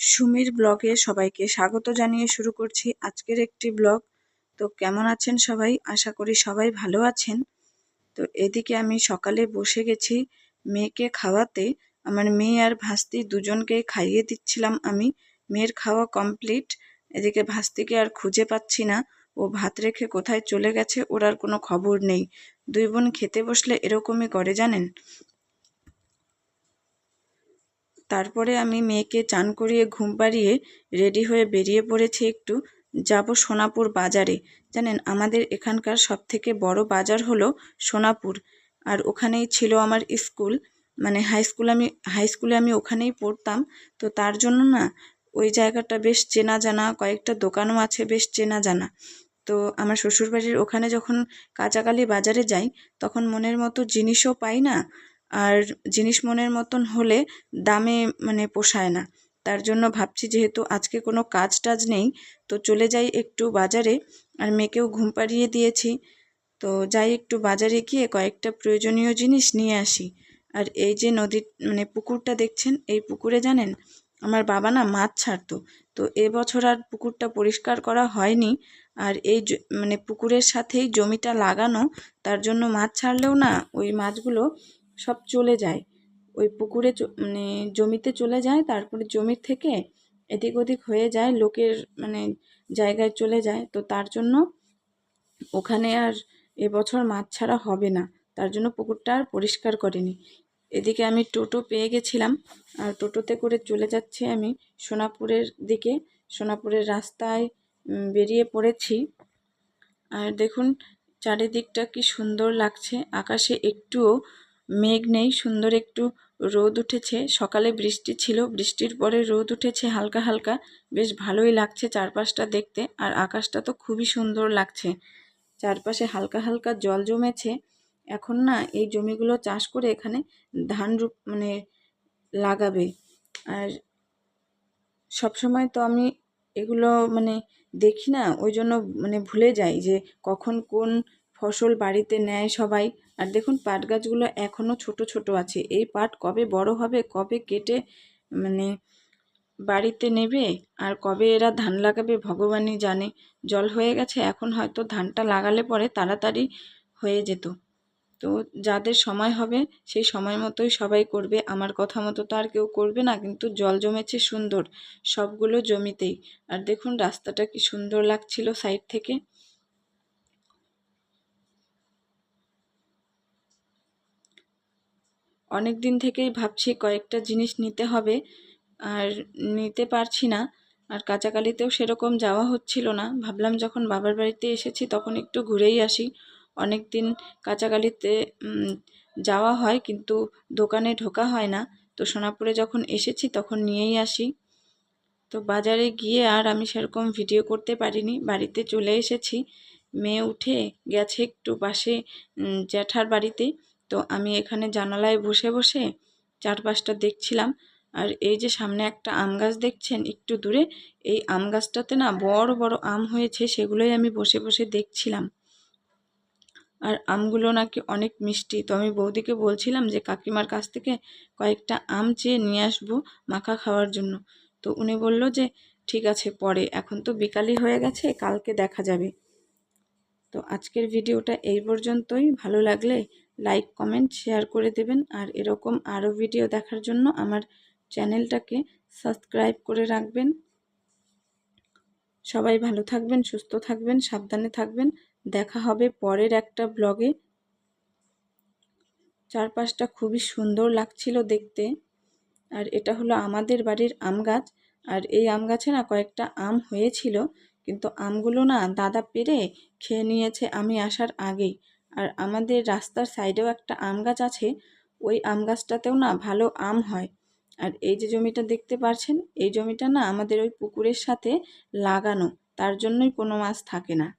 সুমির ব্লগে সবাইকে স্বাগত জানিয়ে শুরু করছি আজকের একটি ব্লগ। তো কেমন আছেন সবাই? আশা করি সবাই ভালো আছেন। তো এদিকে আমি সকালে বসে গেছি মেয়েকে খাওয়াতে। আমার মেয়ে আর ভাস্তি দুজনকেই খাইয়ে দিচ্ছিলাম আমি। মেয়ের খাওয়া কমপ্লিট। এদিকে ভাস্তিকে আর খুঁজে পাচ্ছি না। ও ভাত রেখে কোথায় চলে গেছে ওর আর কোনো খবর নেই। দুই বোন খেতে বসলে এরকমই করে জানেন? তারপরে আমি মেয়েকে চান করিয়ে ঘুম পাড়িয়ে রেডি হয়ে বেরিয়ে পড়েছি একটু। যাব সোনাপুর বাজারে। জানেন, আমাদের এখানকার সব থেকে বড় বাজার হলো সোনাপুর। আর ওখানেই ছিল আমার স্কুল। মানে হাই স্কুল আমি, হাই স্কুলে আমি ওখানেই পড়তাম। তো তার জন্য না, ওই জায়গাটা বেশ চেনা জানা, কয়েকটা দোকানও আছে বেশ চেনা জানা। তো আমার শ্বশুরবাড়ির ওখানে যখন কাঁচাকালি বাজারে যাই, তখন মনের মতো জিনিসও পাই না। আর জিনিস মনের মতন হলে দামে মানে পোষায় না। তার জন্য ভাবছি যেহেতু আজকে কোনো কাজ টাজ নেই, তো চলে যাই একটু বাজারে। আর মেয়েকেও ঘুম পাড়িয়ে দিয়েছি। তো যাই একটু বাজারে গিয়ে কয়েকটা প্রয়োজনীয় জিনিস নিয়ে আসি। আর এই যে নদীর মানে পুকুরটা দেখছেন, এই পুকুরে জানেন? আমার বাবা না মাছ ছাড়তো। তো এবছর আর পুকুরটা পরিষ্কার করা হয়নি। আর এই মানে পুকুরের সাথেই জমিটা লাগানো, তার জন্য মাছ ছাড়লেও না ওই মাছগুলো সব চলে যায়। ওই পুকুরে মানে জমিতে চলে যায়, তারপরে জমির থেকে এদিক ওদিক হয়ে যায়, লোকের মানে জায়গায় চলে যায়। তো তার জন্য ওখানে আর এবছর মাছ ছাড়া হবে না। তার জন্য পুকুরটা আর পরিষ্কার করেনি। এদিকে আমি টোটো পেয়ে গেছিলাম। আর টোটোতে করে চলে যাচ্ছি আমি সোনাপুরের দিকে। সোনাপুরের রাস্তায় বেরিয়ে পড়েছি। আর দেখুন, চারিদিকটা কি সুন্দর লাগছে। আকাশে একটুও মেঘ নেই, সুন্দর একটু রোদ উঠেছে। সকালে বৃষ্টি ছিল, বৃষ্টির পরে রোদ উঠেছে হালকা হালকা। বেশ ভালোই লাগছে চারপাশটা দেখতে, আর আকাশটা তো খুবই সুন্দর লাগছে। চারপাশে হালকা হালকা জল জমেছে। এখন না, এই জমিগুলো চাষ করে এখানে ধান রূপ মানে লাগাবে। আর সবসময় তো আমি এগুলো মানে দেখি না, ওই জন্য মানে ভুলে যাই যে কখন কোন ফসল বাড়িতে নেয় সবাই। আর দেখুন, পাট গাছগুলো এখনও ছোট ছোট আছে। এই পাট কবে বড় হবে, কবে কেটে মানে বাড়িতে নেবে? আর কবে এরা ধান লাগাবে, ভগবানই জানে। জল হয়ে গেছে, এখন হয়তো ধানটা লাগালে পরে তাড়াতাড়ি হয়ে যেত। তো যাদের সময় হবে, সেই সময় মতোই সবাই করবে। আমার কথা মতো তো আর কেউ করবে না, কিন্তু জল জমেছে সুন্দর, সবগুলো জমিতেই। আর দেখুন, রাস্তাটা কি সুন্দর লাগছিল সাইড থেকে। অনেক দিন থেকেই ভাবছি কয়েকটা জিনিস নিতে হবে, আর নিতে পারছি না। আর কাঁচাকালিতেও সেরকম যাওয়া হচ্ছিল না। ভাবলাম যখন বাবার বাড়িতে এসেছি তখন একটু ঘুরেই আসি। অনেক দিন কাঁচাকালিতে যাওয়া হয় কিন্তু দোকানে ঢোকা হয় না। তো সোনাপুরে যখন এসেছি তখন নিয়েই আসি। তো বাজারে গিয়ে আর আমি সেরকম ভিডিও করতে পারিনি। বাড়িতে চলে এসেছি। মেয়ে উঠে গেছে একটু পাশে জ্যাঠার বাড়িতে। তো আমি এখানে জানালায় বসে বসে চারপাশটা দেখছিলাম। আর এই যে সামনে একটা আম গাছ দেখছেন একটু দূরে, এই আম গাছটাতে না বড় বড় আম হয়েছে, সেগুলোই আমি বসে বসে দেখছিলাম। আর আমগুলো নাকি অনেক মিষ্টি। তো আমি বৌদিকে বলছিলাম যে, কাকিমার কাছ থেকে কয়েকটা আম চেয়ে নিয়ে আসব মাখা খাওয়ার জন্য। তো উনি বলল যে, ঠিক আছে, পরে। এখন তো বিকালই হয়ে গেছে, কালকে দেখা যাবে। তো আজকের ভিডিওটা এই পর্যন্তই। ভালো লাগলে লাইক কমেন্ট শেয়ার করে দেবেন। আর এরকম আরও ভিডিও দেখার জন্য আমার চ্যানেলটাকে সাবস্ক্রাইব করে রাখবেন। সবাই ভালো থাকবেন, সুস্থ থাকবেন, সাবধানে থাকবেন। দেখা হবে পরের একটা ব্লগে চারপাশটা খুবই সুন্দর লাগছিল দেখতে। আর এটা হলো আমাদের বাড়ির আম গাছ। আর এই আম গাছে না কয়েকটা আম হয়েছিল। কিন্তু আমগুলো না দাদা পেরে খেয়ে নিয়েছে আমি আসার আগেই। আর আমাদের রাস্তার সাইডেও একটা আম গাছ আছে, ওই আম গাছটাতেও না ভালো আম হয়। আর এই যে জমিটা দেখতে পারছেন, এই জমিটা না আমাদের ওই পুকুরের সাথে লাগানো, তার জন্যই কোনো মাছ থাকে না।